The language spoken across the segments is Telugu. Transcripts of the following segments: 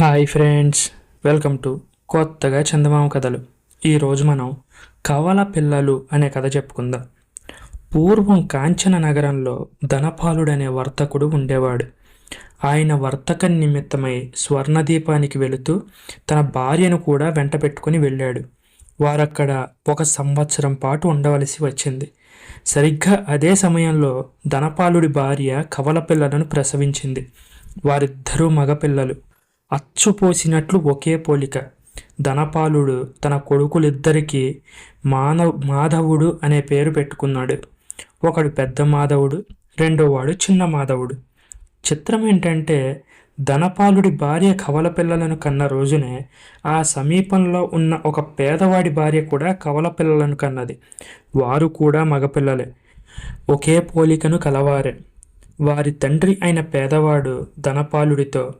హాయ్ ఫ్రెండ్స్ వెల్కమ్ టు కొత్తగా చందమామ కథలు. ఈరోజు మనం కవల పిల్లలు అనే కథ చెప్పుకుందాం. పూర్వం కాంచన నగరంలో ధనపాలుడనే వర్తకుడు ఉండేవాడు. ఆయన వర్తక నిమిత్తమై స్వర్ణదీపానికి వెళుతూ తన భార్యను కూడా వెంట పెట్టుకుని వెళ్ళాడు. వారక్కడ ఒక సంవత్సరం పాటు ఉండవలసి వచ్చింది. సరిగ్గా అదే సమయంలో ధనపాలుడి భార్య కవల పిల్లలను ప్రసవించింది. వారిద్దరూ మగపిల్లలు. అచ్చుపోసినట్లు ఒకే పోలిక. ధనపాలుడు తన కొడుకులిద్దరికీ మానవ్ మాధవుడు అనే పేరు పెట్టుకున్నాడు. ఒకడు పెద్ద మాధవుడు రెండోవాడు చిన్న మాధవుడు. చిత్రం ఏంటంటే ధనపాలుడి భార్య కవల పిల్లలను కన్న రోజునే ఆ సమీపంలో ఉన్న ఒక పేదవాడి భార్య కూడా కవల పిల్లలను కన్నది. వారు కూడా మగపిల్లలే. ఒకే పోలికను కలవారే. వారి తండ్రి అయిన పేదవాడు ధనపాలుడితో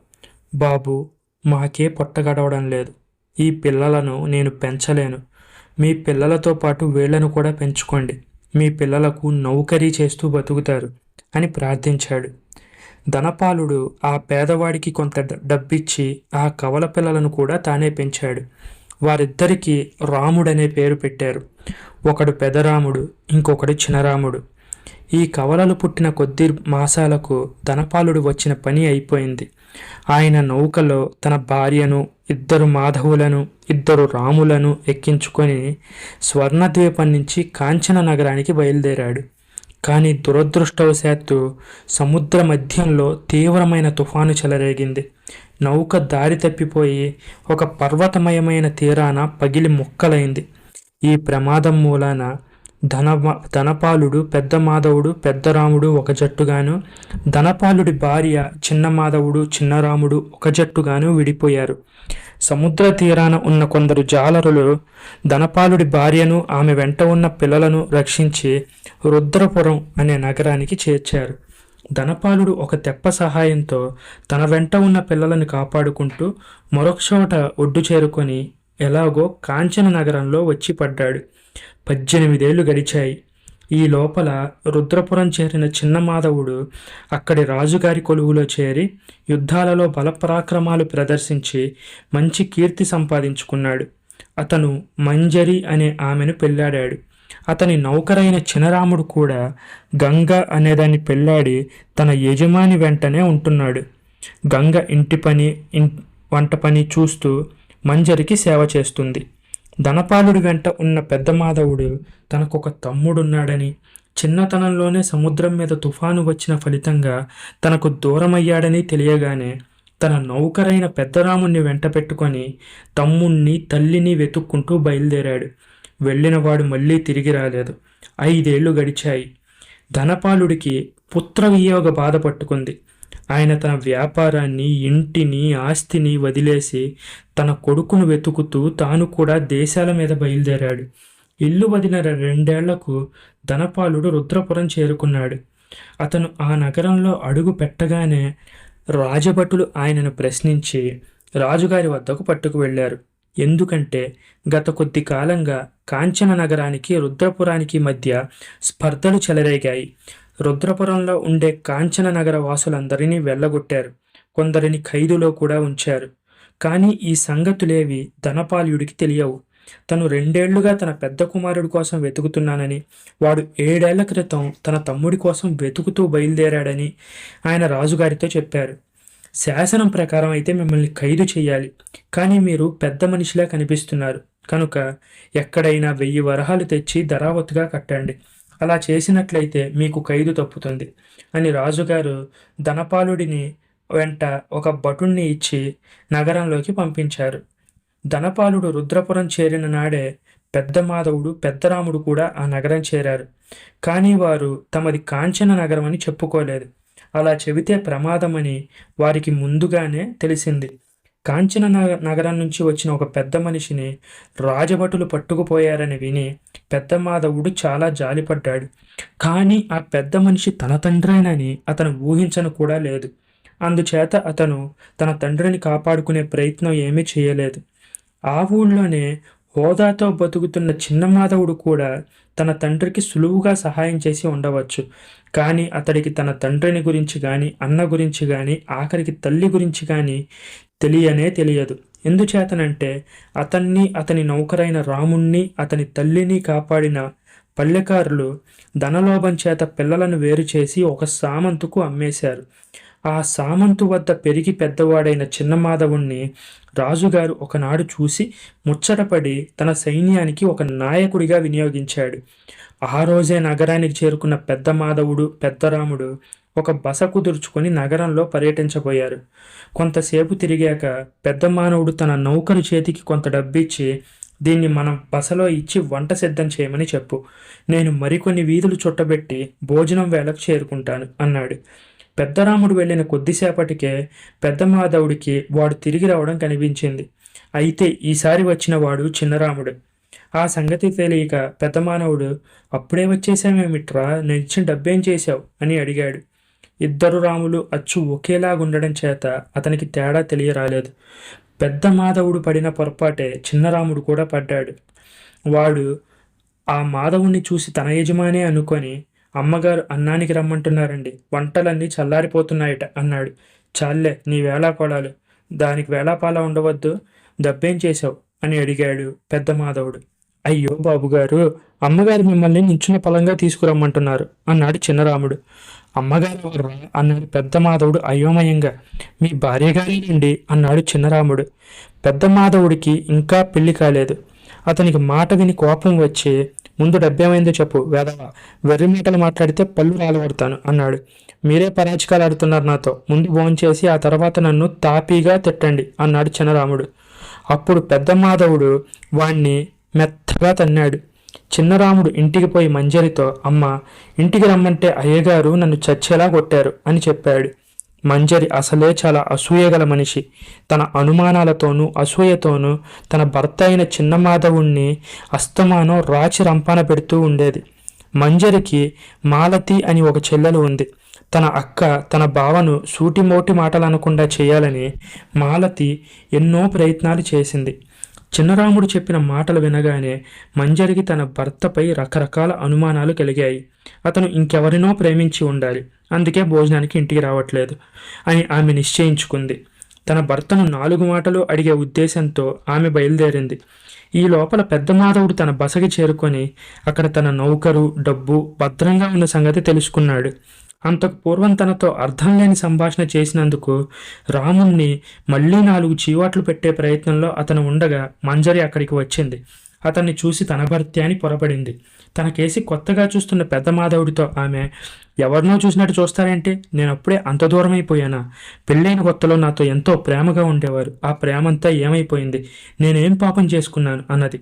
బాబు మాకే పొట్ట గడవడం లేదు. ఈ పిల్లలను నేను పెంచలేను. మీ పిల్లలతో పాటు వీళ్ళను కూడా పెంచుకోండి. మీ పిల్లలకు నౌకరీ చేస్తూ బతుకుతారు అని ప్రార్థించాడు. ధనపాలుడు ఆ పేదవాడికి కొంత డబ్బిచ్చి ఆ కవల పిల్లలను కూడా తానే పెంచాడు. వారిద్దరికీ రాముడనే పేరు పెట్టారు. ఒకడు పెదరాముడు ఇంకొకడు చినరాముడు. ఈ కవలలు పుట్టిన కొద్ది మాసాలకు ధనపాలుడు వచ్చిన పని అయిపోయింది. ఆయన నౌకలో తన భార్యను ఇద్దరు మాధవులను ఇద్దరు రాములను ఎక్కించుకొని స్వర్ణద్వీపం నుంచి కాంచన నగరానికి బయలుదేరాడు. కానీ దురదృష్టవశాత్తు సముద్ర మధ్యంలో తీవ్రమైన తుఫాను చెలరేగింది. నౌక దారి తప్పిపోయి ఒక పర్వతమయమైన తీరాన పగిలి ముక్కలైంది. ఈ ప్రమాదం మూలాన ధన ధనపాలుడు పెద్ద మాధవుడు పెద్ద రాముడు ఒక జట్టుగాను ధనపాలుడి భార్య చిన్న మాధవుడు చిన్న రాముడు ఒక జట్టుగాను విడిపోయారు. సముద్ర తీరాన ఉన్న కొందరు జాలరులు ధనపాలుడి భార్యను ఆమె వెంట ఉన్న పిల్లలను రక్షించి రుద్రపురం అనే నగరానికి చేర్చారు. ధనపాలుడు ఒక తెప్ప సహాయంతో తన వెంట ఉన్న పిల్లలను కాపాడుకుంటూ మరొక చోట ఒడ్డు చేరుకొని ఎలాగో కాంచన నగరంలో వచ్చి పడ్డాడు. పద్దెనిమిదేళ్ళు గడిచాయి. ఈ లోపల రుద్రపురం చేరిన చిన్న మాధవుడు అక్కడి రాజుగారి కొలువులో చేరి యుద్ధాలలో బలపరాక్రమాలు ప్రదర్శించి మంచి కీర్తి సంపాదించుకున్నాడు. అతను మంజరి అనే ఆమెను పెళ్ళాడాడు అతని నౌకరైన చినరాముడు కూడా గంగ అనేదాన్ని పెళ్ళాడి తన యజమాని వెంటనే ఉంటున్నాడు. గంగ ఇంటి పని ఇన్ వంట పని చూస్తూ మంజరికి సేవ చేస్తుంది. ధనపాలుడి వెంట ఉన్న పెద్ద మాధవుడు తనకొక తమ్ముడున్నాడని చిన్నతనంలోనే సముద్రం మీద తుఫాను వచ్చిన ఫలితంగా తనకు దూరమయ్యాడని తెలియగానే తన నౌకరైన పెద్దరాముణ్ణి వెంట పెట్టుకొని తమ్ముణ్ణి తల్లిని వెతుక్కుంటూ బయలుదేరాడు. వెళ్ళినవాడు మళ్ళీ తిరిగి రాలేదు. ఐదేళ్ళు గడిచాయి. ధనపాలుడికి పుత్రవియోగ బాధ పట్టుకుంది. ఆయన తన వ్యాపారాన్ని ఇంటిని ఆస్తిని వదిలేసి తన కొడుకును వెతుకుతూ తాను కూడా దేశాల మీద బయలుదేరాడు. ఇల్లు వదిలిన రెండేళ్ళకు ధనపాలుడు రుద్రపురం చేరుకున్నాడు. అతను ఆ నగరంలో అడుగు పెట్టగానే రాజభటులు ఆయనను ప్రశ్నించి రాజుగారి వద్దకు పట్టుకు వెళ్ళారు. ఎందుకంటే గత కొద్ది కాలంగా కాంచన నగరానికి రుద్రపురానికి మధ్య స్పర్ధలు చెలరేగాయి. రుద్రపురంలో ఉండే కాంచన నగర వాసులందరినీ వెళ్ళగొట్టారు కొందరిని ఖైదులో కూడా ఉంచారు. కానీ ఈ సంగతులేవి ధనపాల్యుడికి తెలియవు. తను రెండేళ్ళుగా తన పెద్ద కుమారుడి కోసం వెతుకుతున్నానని వాడు ఏడేళ్ళ క్రితం తన తమ్ముడి కోసం వెతుకుతూ బయలుదేరాడని ఆయన రాజుగారితో చెప్పారు. శాసనం ప్రకారం అయితే మిమ్మల్ని ఖైదు చేయాలి. కానీ మీరు పెద్ద మనిషిలా కనిపిస్తున్నారు. కనుక ఎక్కడైనా వెయ్యి వరహాలు తెచ్చి ధరావత్తుగా కట్టండి. అలా చేసినట్లయితే మీకు ఖైదు తప్పుతుంది. అని రాజుగారు ధనపాలుడిని వెంట ఒక భటుణ్ణి ఇచ్చి నగరంలోకి పంపించారు. ధనపాలుడు రుద్రపురం చేరిన నాడే పెద్ద మాధవుడు పెద్దరాముడు కూడా ఆ నగరం చేరారు. కానీ వారు తమది కాంచన నగరం అని చెప్పుకోలేదు. అలా చెబితే ప్రమాదమని వారికి ముందుగానే తెలిసింది. కాంచన నగ నగరం నుంచి వచ్చిన ఒక పెద్ద మనిషిని రాజభటులు పట్టుకుపోయారని విని పెద్ద మాధవుడు చాలా జాలిపడ్డాడు. కానీ ఆ పెద్ద మనిషి తన తండ్రేనని అతను ఊహించను కూడా లేదు. అందుచేత అతను తన తండ్రిని కాపాడుకునే ప్రయత్నం ఏమీ చేయలేదు. ఆ ఊళ్ళోనే హోదాతో బతుకుతున్న చిన్న మాధవుడు కూడా తన తండ్రికి సులువుగా సహాయం చేసి ఉండవచ్చు. కానీ అతడికి తన తండ్రిని గురించి కానీ అన్న గురించి కానీ ఆఖరికి తల్లి గురించి కానీ తెలియనే తెలియదు. ఎందుచేతనంటే అతన్ని అతని నౌకరైన రాముణ్ణి అతని తల్లిని కాపాడిన పల్లెకారులు ధనలోభం చేత పిల్లలను వేరు చేసి ఒక సామంతుకు అమ్మేశారు. ఆ సామంతు వద్ద పెరిగి పెద్దవాడైన చిన్నమాధవుణ్ణి రాజుగారు ఒకనాడు చూసి ముచ్చటపడి తన సైన్యానికి ఒక నాయకుడిగా వినియోగించాడు. ఆ రోజే నగరానికి చేరుకున్న పెద్ద మాధవుడు పెద్దరాముడు ఒక బస కుదుర్చుకొని నగరంలో పర్యటించబోయారు. కొంతసేపు తిరిగాక పెద్ద మానవుడు తన నౌకరు చేతికి కొంత డబ్బిచ్చి దీన్ని మనం బసలో ఇచ్చి వంట సిద్ధం చేయమని చెప్పు. నేను మరికొన్ని వీధులు చుట్టబెట్టి భోజనం వేళకు చేరుకుంటాను అన్నాడు. పెద్దరాముడు వెళ్ళిన కొద్దిసేపటికే పెద్ద మాధవుడికి వాడు తిరిగి రావడం కనిపించింది. అయితే ఈసారి వచ్చిన వాడు చిన్నరాముడు. ఆ సంగతి తెలియక పెద్ద మానవుడు అప్పుడే వచ్చేసామేమిట్రా నేను ఇచ్చిన డబ్బేం చేశావు? అని అడిగాడు. ఇద్దరు రాములు అచ్చు ఒకేలాగుండడం చేత అతనికి తేడా తెలియరాలేదు. పెద్ద మాధవుడు పడిన పొరపాటే చిన్నరాముడు కూడా పడ్డాడు. వాడు ఆ మాధవుణ్ణి చూసి తన యజమానే అనుకొని అమ్మగారు అన్నానికి రమ్మంటున్నారండి. వంటలన్నీ చల్లారిపోతున్నాయట అన్నాడు. చాలే నీ వేళాకోళాలు. దానికి వేళాపాలా ఉండవద్దు. దబ్బేం చేశావు? అని అడిగాడు పెద్ద మాధవుడు. అయ్యో బాబుగారు అమ్మగారు మిమ్మల్ని నించున్న పొలంగా తీసుకురమ్మంటున్నారు అన్నాడు చిన్నరాముడు. అమ్మగారు ఎవర్రా అన్నాడు పెద్ద మాధవుడు అయోమయంగా. మీ భార్య గారేనండి అన్నాడు చిన్నరాముడు. పెద్ద మాధవుడికి ఇంకా పెళ్ళి కాలేదు. అతనికి మాట విని కోపం వచ్చి ముందు డబ్బేమైందో చెప్పు వేదవ. వెర్రి మాటలు మాట్లాడితే పళ్ళు రాలబడతాను అన్నాడు. మీరే పరాచికాలు ఆడుతున్నారు నాతో. ముందు భోంచేసి ఆ తర్వాత నన్ను తాపీగా తిట్టండి అన్నాడు చిన్నరాముడు. అప్పుడు పెద్ద మాధవుడు వాణ్ణి మెత్తగా తన్నాడు. చిన్నరాముడు ఇంటికి పోయి మంజరితో అమ్మ ఇంటికి రమ్మంటే అయ్యగారు నన్ను చచ్చేలా కొట్టారు అని చెప్పాడు. మంజరి అసలే చాలా అసూయగల మనిషి. తన అనుమానాలతోనూ అసూయతోనూ తన భర్త అయిన చిన్న మాధవుణ్ణి అస్తమానం రాచి రంపాన పెడుతూ ఉండేది. మంజరికి మాలతి అని ఒక చెల్లెలు ఉంది. తన అక్క తన బావను సూటిమోటి మాటలు అనకుండా చేయాలని మాలతి ఎన్నో ప్రయత్నాలు చేసింది. చిన్నరాముడు చెప్పిన మాటలు వినగానే మంజరికి తన భర్తపై రకరకాల అనుమానాలు కలిగాయి. అతను ఇంకెవరినో ప్రేమించి ఉండాలి. అందుకే భోజనానికి ఇంటికి రావట్లేదు అని ఆమె నిశ్చయించుకుంది. తన భర్తను నాలుగు మాటలు అడిగే ఉద్దేశంతో ఆమె బయలుదేరింది. ఈ లోపల పెద్ద మాధవుడు తన బసకి చేరుకొని అక్కడ తన నౌకరు డబ్బు భద్రంగా ఉన్న సంగతి తెలుసుకున్నాడు. అంతకు పూర్వం తనతో అర్థం లేని సంభాషణ చేసినందుకు రాముణ్ణి మళ్ళీ నాలుగు చీవాట్లు పెట్టే ప్రయత్నంలో అతను ఉండగా మంజరి అక్కడికి వచ్చింది. అతన్ని చూసి తన భర్తే అని పొరపడింది. తన కేసి కొత్తగా చూస్తున్న పెద్ద మాధవుడితో ఆమె ఎవరినో చూసినట్టు చూస్తారేంటి? నేను అప్పుడే అంత దూరం అయిపోయానా పెళ్ళైన కొత్తలో నాతో ఎంతో ప్రేమగా ఉండేవారు. ఆ ప్రేమంతా ఏమైపోయింది? నేనేం పాపం చేసుకున్నాను? అన్నది.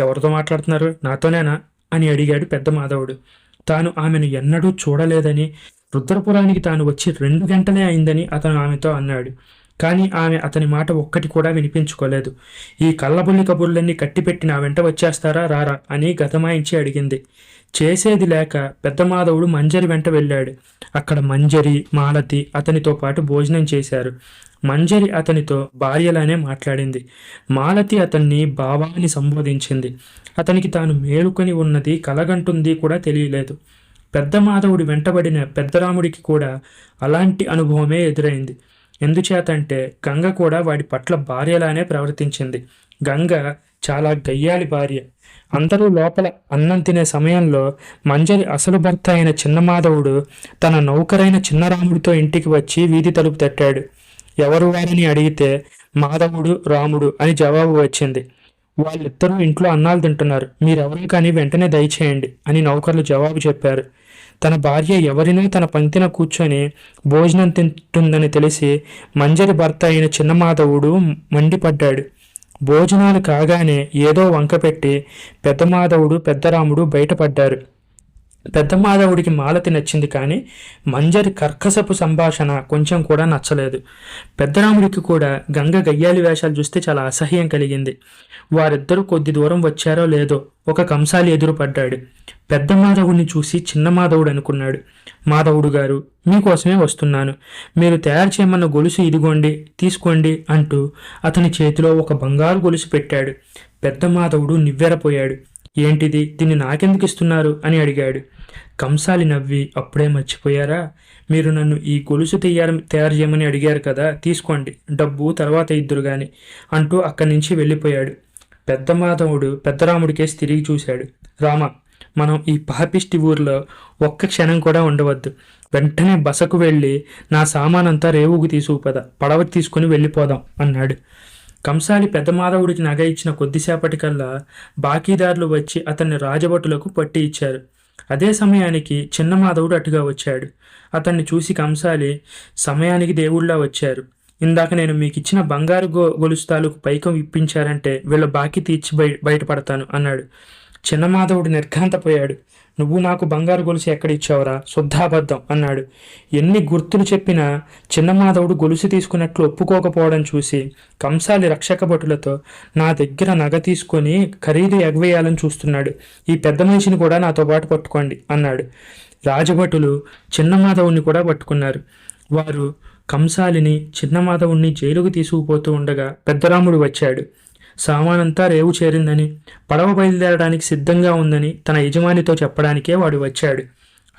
ఎవరితో మాట్లాడుతున్నారు? నాతోనేనా? అని అడిగాడు పెద్ద మాధవుడు. తాను ఆమెను ఎన్నడూ చూడలేదని రుద్రపురానికి తాను వచ్చి రెండు గంటలే అయిందని అతను ఆమెతో అన్నాడు. కానీ ఆమె అతని మాట ఒక్కటి కూడా వినిపించుకోలేదు. ఈ కళ్ళబుల్లి కబుర్లన్నీ కట్టిపెట్టి నా వెంట వచ్చేస్తారా? రారా అని గతమాయించి అడిగింది. చేసేది లేక పెద్ద మాధవుడు మంజరి వెంట వెళ్ళాడు. అక్కడ మంజరి మాలతి అతనితో పాటు భోజనం చేశారు. మంజరి అతనితో భార్యలానే మాట్లాడింది. మాలతి అతన్ని బావాని సంబోధించింది. అతనికి తాను మేలుకొని ఉన్నది కలగంటుంది కూడా తెలియలేదు. పెద్ద మాధవుడి వెంటబడిన పెద్దరాముడికి కూడా అలాంటి అనుభవమే ఎదురైంది. ఎందుచేతంటే గంగ కూడా వాడి పట్ల భార్యలానే ప్రవర్తించింది. గంగ చాలా గయ్యాలి భార్య. అందరూ లోపల అన్నం తినే సమయంలో మంజరి అసలు భర్త అయిన చిన్నమాధవుడు తన నౌకరైన చిన్నరాముడితో ఇంటికి వచ్చి వీధి తలుపు తట్టాడు. ఎవరు వారని అడిగితే మాధవుడు రాముడు అని జవాబు వచ్చింది. వాళ్ళిద్దరూ ఇంట్లో అన్నాలు తింటున్నారు. మీరెవరూ కానీ వెంటనే దయచేయండి అని నౌకర్లు జవాబు చెప్పారు. తన భార్య ఎవరినో తన పంక్తిన కూర్చొని భోజనం తింటుందని తెలిసి మంజరి భర్త అయిన చిన్నమాధవుడు మండిపడ్డాడు. భోజనాలు కాగానే ఏదో వంక పెట్టి పెద్ద మాధవుడు పెద్దరాముడు బయటపడ్డారు. పెద్ద మాధవుడికి మాలతి నచ్చింది కానీ మంజరి కర్కసపు సంభాషణ కొంచెం కూడా నచ్చలేదు. పెద్దరాముడికి కూడా గంగ గయ్యాలి వేషాలు చూస్తే చాలా అసహ్యం కలిగింది. వారిద్దరూ కొద్ది దూరం వచ్చారో లేదో ఒక కంసాలి ఎదురుపడ్డాడు. పెద్ద మాధవుడిని చూసి చిన్న మాధవుడు అనుకున్నాడు. మాధవుడు గారు మీకోసమే వస్తున్నాను. మీరు తయారు చేయమన్న గొలుసు ఇదిగోండి తీసుకోండి అంటూ అతని చేతిలో ఒక బంగారు గొలుసు పెట్టాడు. పెద్ద మాధవుడు నివ్వెరపోయాడు. ఏంటిది? దీన్ని నాకెందుకు ఇస్తున్నారు? అని అడిగాడు. కంసాలి నవ్వి అప్పుడే మర్చిపోయారా? మీరు నన్ను ఈ గొలుసు తయారు తయారు చేయమని అడిగారు కదా తీసుకోండి. డబ్బు తర్వాత ఇద్దరు గాని అంటూ అక్కడి నుంచి వెళ్ళిపోయాడు. పెద్ద మాధవుడు పెద్దరాముడికేసి తిరిగి చూశాడు. రామ మనం ఈ పాపిష్టి ఊర్లో ఒక్క క్షణం కూడా ఉండవద్దు. వెంటనే బసకు వెళ్ళి నా సామానంతా రేవుకు తీసుకుపద పడవ తీసుకుని వెళ్ళిపోదాం అన్నాడు. కంసాలి పెద్ద మాధవుడికి నగ ఇచ్చిన కొద్దిసేపటికల్లా బాకీదారులు వచ్చి అతన్ని రాజభటులకు పట్టి ఇచ్చారు. అదే సమయానికి చిన్న మాధవుడు అటుగా వచ్చాడు. అతన్ని చూసి కంసాలి సమయానికి దేవుళ్ళ వచ్చారు. ఇందాక నేను మీకు ఇచ్చిన బంగారు గో గొలుసు తాలూకు పైకం ఇప్పించారంటే వీళ్ళ బాకీ తీర్చి బయ బయటపడతాను అన్నాడు. చిన్న మాధవుడు నిర్ఘాంతపోయాడు. నువ్వు నాకు బంగారు గొలుసు ఎక్కడ ఇచ్చావురా? శుద్ధాబద్ధం అన్నాడు. ఎన్ని గుర్తులు చెప్పినా చిన్న మాధవుడు గొలుసు తీసుకున్నట్లు ఒప్పుకోకపోవడం చూసి కంసాలి రక్షక భటులతో నా దగ్గర నగ తీసుకొని ఖరీదు ఎగవేయాలని చూస్తున్నాడు. ఈ పెద్ద మనిషిని కూడా నాతో పాటు పట్టుకోండి అన్నాడు. రాజభటులు చిన్నమాధవుని కూడా పట్టుకున్నారు. వారు కంసాలిని చిన్నమాధవుణ్ణి జైలుకు తీసుకుపోతూ ఉండగా పెద్దరాముడు వచ్చాడు. సామానంతా రేవు చేరిందని పడవ బయలుదేరడానికి సిద్ధంగా ఉందని తన యజమానితో చెప్పడానికే వాడు వచ్చాడు.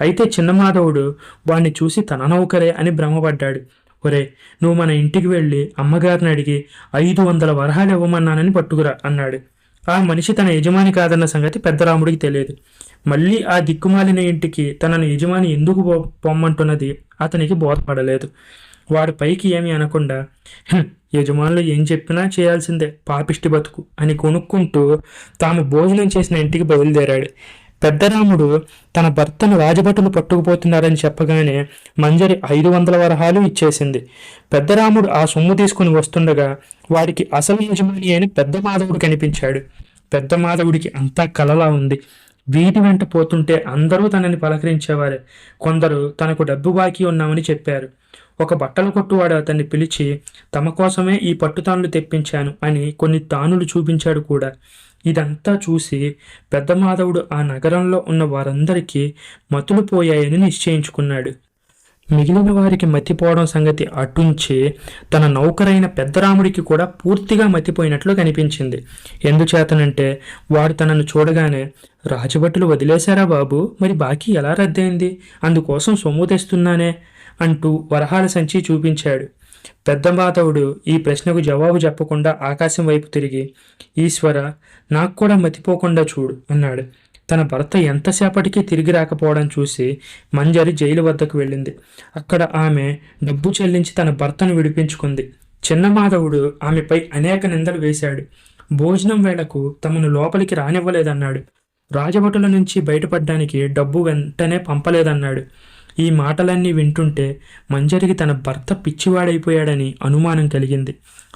అయితే చిన్నమాధవుడు వాణ్ణి చూసి తన నౌకరే అని భ్రమపడ్డాడు. ఒరే నువ్వు మన ఇంటికి వెళ్ళి అమ్మగారిని అడిగి ఐదు వందల వరహాలు ఇవ్వమన్నానని పట్టుకురా అన్నాడు. ఆ మనిషి తన యజమాని కాదన్న సంగతి పెద్దరాముడికి తెలియదు. మళ్ళీ ఆ దిక్కుమాలిన ఇంటికి తనను యజమాని ఎందుకు పో- పొమ్మంటున్నది అతనికి బోధపడలేదు. వాడు పైకి ఏమీ అనకుండా యజమానులు ఏం చెప్పినా చేయాల్సిందే పాపిష్టి బతుకు అని కొనుక్కుంటూ తాము భోజనం చేసిన ఇంటికి బయలుదేరాడు. పెద్దరాముడు తన భర్తను రాజభటులు పట్టుకుపోతున్నారని చెప్పగానే మంజరి ఐదు వందల వరహాలు ఇచ్చేసింది. పెద్దరాముడు ఆ సొమ్ము తీసుకుని వస్తుండగా వాడికి అసలు యజమాని అని పెద్ద మాధవుడు కనిపించాడు. పెద్ద మాధవుడికి అంతా కలలా ఉంది. వీటి వెంట పోతుంటే అందరూ తనని పలకరించేవారు. కొందరు తనకు డబ్బు బాకీ ఉన్నామని చెప్పారు. ఒక బట్టల కొట్టువాడు అతన్ని పిలిచి తమ కోసమే ఈ పట్టుతానులు తెప్పించాను అని కొన్ని తానులు చూపించాడు కూడా. ఇదంతా చూసి పెద్ద మాధవుడు ఆ నగరంలో ఉన్న వారందరికీ మతులు పోయాయని నిశ్చయించుకున్నాడు. మిగిలిన వారికి మతిపోవడం సంగతి అటుంచి తన నౌకరైన పెద్దరాముడికి కూడా పూర్తిగా మతిపోయినట్లు కనిపించింది. ఎందుచేతనంటే వాడు తనను చూడగానే రాజభటులు వదిలేశారా బాబు? మరి బాకీ ఎలా రద్దయింది? అందుకోసం సొమ్ము తెస్తున్నానే? అంటూ వరహాల సంచి చూపించాడు. పెద్ద మాధవుడు ఈ ప్రశ్నకు జవాబు చెప్పకుండా ఆకాశం వైపు తిరిగి ఈశ్వర నాకు కూడా మతిపోకుండా చూడు అన్నాడు. తన భర్త ఎంతసేపటికి తిరిగి రాకపోవడం చూసి మంజరి జైలు వద్దకు వెళ్ళింది. అక్కడ ఆమె డబ్బు చెల్లించి తన భర్తను విడిపించుకుంది. చిన్న మాధవుడు ఆమెపై అనేక నిందలు వేశాడు. భోజనం వేళకు తమను లోపలికి రానివ్వలేదన్నాడు. రాజభటుల నుంచి బయటపడడానికి డబ్బు వెంటనే పంపలేదన్నాడు. ఈ మాటలన్నీ వింటుంటే మంజరికి తన భర్త పిచ్చివాడైపోయాడని అనుమానం కలిగింది.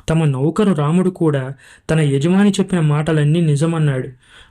తమ నౌకరు రాముడు కూడా తన యజమాని చెప్పిన మాటలన్నీ నిజమన్నాడు.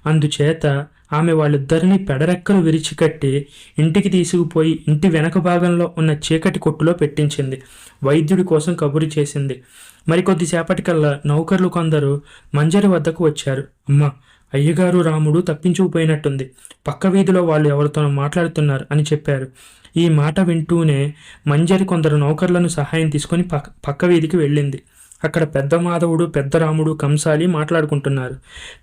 అందుచేత ఆమె వాళ్ళిద్దరినీ పెడరెక్కలు విరిచికట్టి ఇంటికి తీసుకుపోయి ఇంటి వెనక భాగంలో ఉన్న చీకటి కొట్టులో పెట్టించింది. వైద్యుడి కోసం కబురు చేసింది. మరికొద్దిసేపటికల్లా నౌకర్లు కొందరు మంజరి వద్దకు వచ్చారు. అమ్మ అయ్యగారు రాముడు తప్పించుకుపోయినట్టుంది. పక్క వీధిలో వాళ్ళు ఎవరితోనో మాట్లాడుతున్నారు అని చెప్పారు. ఈ మాట వింటూనే మంజరి కొందరు నౌకర్లను సహాయం తీసుకొని పక్క పక్క వీధికి వెళ్ళింది. అక్కడ పెద్ద మాధవుడు పెద్ద రాముడు కంసాలి మాట్లాడుకుంటున్నారు.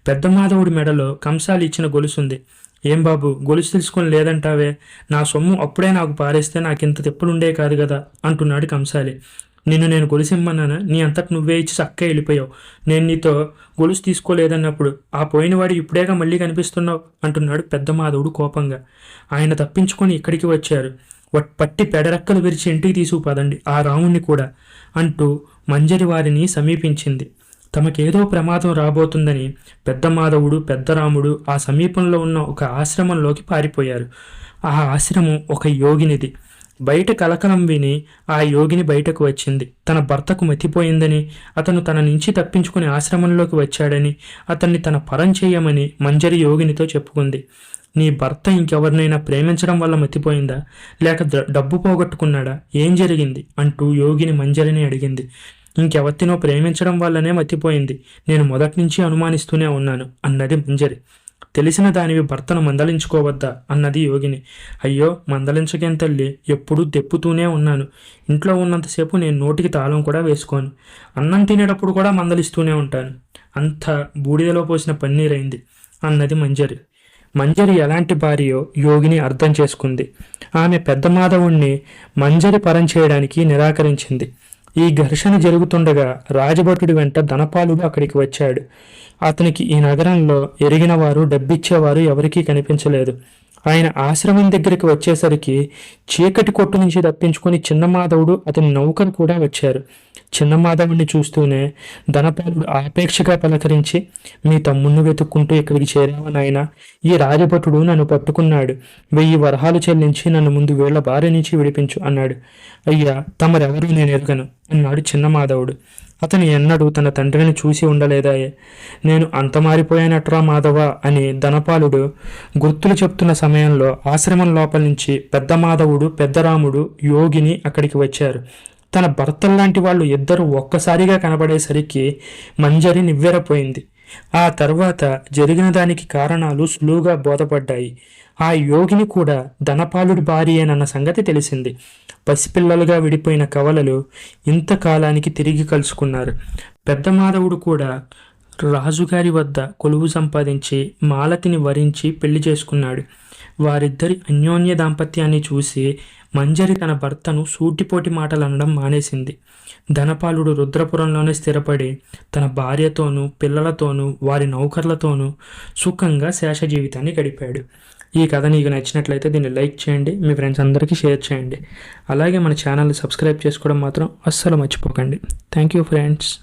పెద్ద మాధవుడి మెడలో కంసాలి ఇచ్చిన గొలుసుంది. ఏం బాబు గొలుసు తెలుసుకొని లేదంటావే? నా సొమ్ము అప్పుడే నాకు పారేస్తే నాకు ఇంత తిప్పలుండే కాదు కదా? అంటున్నాడు కంసాలి. నిన్ను నేను గొలుసు ఇమ్మన్నానా నీ అంతటి నువ్వే ఇచ్చి చక్క వెళ్ళిపోయావు. నేను నీతో గొలుసు తీసుకోలేదన్నప్పుడు ఆ పోయినవాడు ఇప్పుడేగా మళ్ళీ కనిపిస్తున్నావు? అంటున్నాడు పెద్ద మాధవుడు కోపంగా. ఆయన తప్పించుకొని ఇక్కడికి వచ్చారు. పట్టి పెడరెక్కలు విరిచి ఇంటికి తీసుకుపోదండి. ఆ రాముణ్ణి కూడా. అంటూ మంజరి వారిని సమీపించింది. తమకేదో ప్రమాదం రాబోతుందని పెద్ద మాధవుడు పెద్దరాముడు ఆ సమీపంలో ఉన్న ఒక ఆశ్రమంలోకి పారిపోయారు. ఆ ఆశ్రమం ఒక యోగినిది. బయట కలకలం విని ఆ యోగిని బయటకు వచ్చింది. తన భర్తకు మతిపోయిందని అతను తన నుంచి తప్పించుకుని ఆశ్రమంలోకి వచ్చాడని అతన్ని తన పరం చేయమని మంజరి యోగినితో చెప్పుకుంది. నీ భర్త ఇంకెవరినైనా ప్రేమించడం వల్ల మతిపోయిందా? లేక డబ్బు పోగొట్టుకున్నాడా? ఏం జరిగింది? అంటూ యోగిని మంజరిని అడిగింది. ఇంకెవరినో ప్రేమించడం వల్లనే మతిపోయింది. నేను మొదటి నుంచి అనుమానిస్తూనే ఉన్నాను అన్నది మంజరి. తెలిసిన దానివి భర్తను మందలించుకోవద్దా? అన్నది యోగిని. అయ్యో మందలించకేం తల్లి? ఎప్పుడూ దెప్పుతూనే ఉన్నాను. ఇంట్లో ఉన్నంతసేపు నేను నోటికి తాళం కూడా వేసుకోను. అన్నం తినేటప్పుడు కూడా మందలిస్తూనే ఉంటాను. అంత బూడిదలో పోసిన పన్నీరైంది అన్నది మంజరి. మంజరి ఎలాంటి భార్యో యోగిని అర్థం చేసుకుంది. ఆమె పెద్ద మాధవుణ్ణి మంజరి పరం చేయడానికి నిరాకరించింది. ఈ ఘర్షణ జరుగుతుండగా రాజభటుడి వెంట ధనపాలుడు అక్కడికి వచ్చాడు. అతనికి ఈ నగరంలో ఎరిగిన వారు డబ్బిచ్చేవారు ఎవరికీ కనిపించలేదు. ఆయన ఆశ్రమం దగ్గరికి వచ్చేసరికి చీకటి కొట్టు నుంచి తప్పించుకొని చిన్నమాధవుడు అతని నౌకను కూడా వచ్చారు. చిన్నమాధవుడిని చూస్తూనే ధనపాలుడు ఆపేక్షగా పలకరించి మీ తమ్ముణ్ణి వెతుక్కుంటూ ఇక్కడికి చేరావా నాయన? ఈ రాజభటుడు నన్ను పట్టుకున్నాడు. వెయ్యి వరహాలు చెల్లించి నన్ను ముందు వీళ్ళ భార్య నుంచి విడిపించు అన్నాడు. అయ్యా తమరెవరూ నేను ఎరగను అన్నాడు చిన్నమాధవుడు అతను ఎన్నడూ తన తండ్రిని చూసి ఉండలేదాయే. నేను అంత మారిపోయానట్రా మాధవ అని ధనపాలుడు గుర్తులు చెప్తున్న సమయంలో ఆశ్రమం లోపల నుంచి పెద్ద మాధవుడు పెద్దరాముడు యోగిని అక్కడికి వచ్చారు. తన భర్తల్లాంటి వాళ్ళు ఇద్దరు ఒక్కసారిగా కనబడేసరికి మంజరి నివ్వెరపోయింది. ఆ తర్వాత జరిగిన దానికి కారణాలు సులువుగా బోధపడ్డాయి. ఆ యోగిని కూడా ధనపాలుడి భార్యేనన్న సంగతి తెలిసింది. పసిపిల్లలుగా విడిపోయిన కవలలు ఇంతకాలానికి తిరిగి కలుసుకున్నారు. పెద్ద మాధవుడు కూడా రాజుగారి వద్ద కొలువు సంపాదించి మాలతిని వరించి పెళ్ళి చేసుకున్నాడు. వారిద్దరి అన్యోన్య దాంపత్యాన్ని చూసి మంజరి తన భర్తను సూటిపోటి మాటలు అనడం మానేసింది. ధనపాలుడు రుద్రపురంలోనే స్థిరపడి తన భార్యతోనూ పిల్లలతోనూ వారి నౌకర్లతోనూ సుఖంగా శేష జీవితాన్ని గడిపాడు. ఈ కథ నీకు నచ్చినట్లయితే దీన్ని లైక్ చేయండి మీ ఫ్రెండ్స్ అందరికీ షేర్ చేయండి. అలాగే మన ఛానల్ని సబ్స్క్రైబ్ చేసుకోవడం మాత్రం అస్సలు మర్చిపోకండి. Thank you friends.